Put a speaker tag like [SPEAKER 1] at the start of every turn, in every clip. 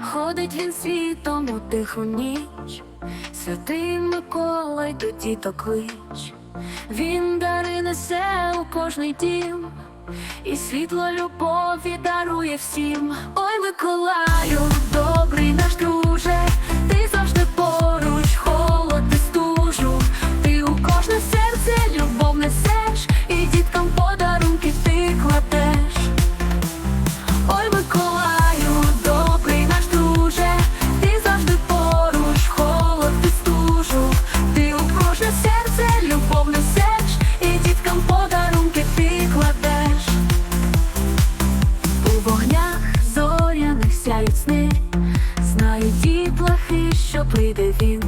[SPEAKER 1] Ходить він світом у тиху ніч, святий Микола й до діток клич. Він дари несе у кожний дім, і світло любові дарує всім. Ой, Миколаю, сяють сни, знають дітлахи, що прийде він,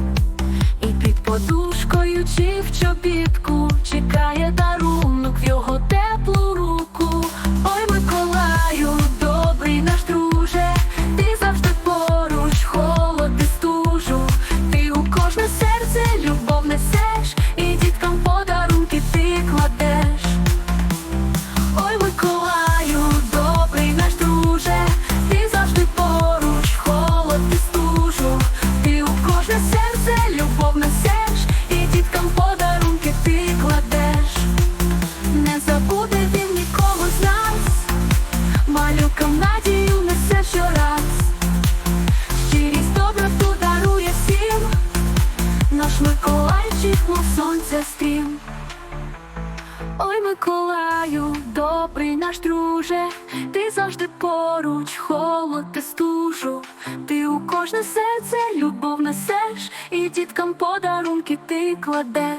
[SPEAKER 1] і під подушкою чи в чобітку чекає дарунок в його теплу руку. Ой, Миколаю, добрий наш друже, ти завжди поруч, холод і стужу. Ти у кожне серце любов любов і діткам подарунки ти кладеш. Не забуде він нікого з нас, малюкам надію несе щораз. Щирість доброту дарує всім, наш Миколайчик, мов сонця стрім. Ой, Миколаю, добрий наш друже, ти завжди поруч, холод та стужу. Ти у кожне серце любов несеш, і діткам подарунки ти кладеш.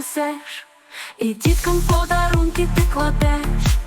[SPEAKER 1] Несеш, і діткам подарунки ти кладеш.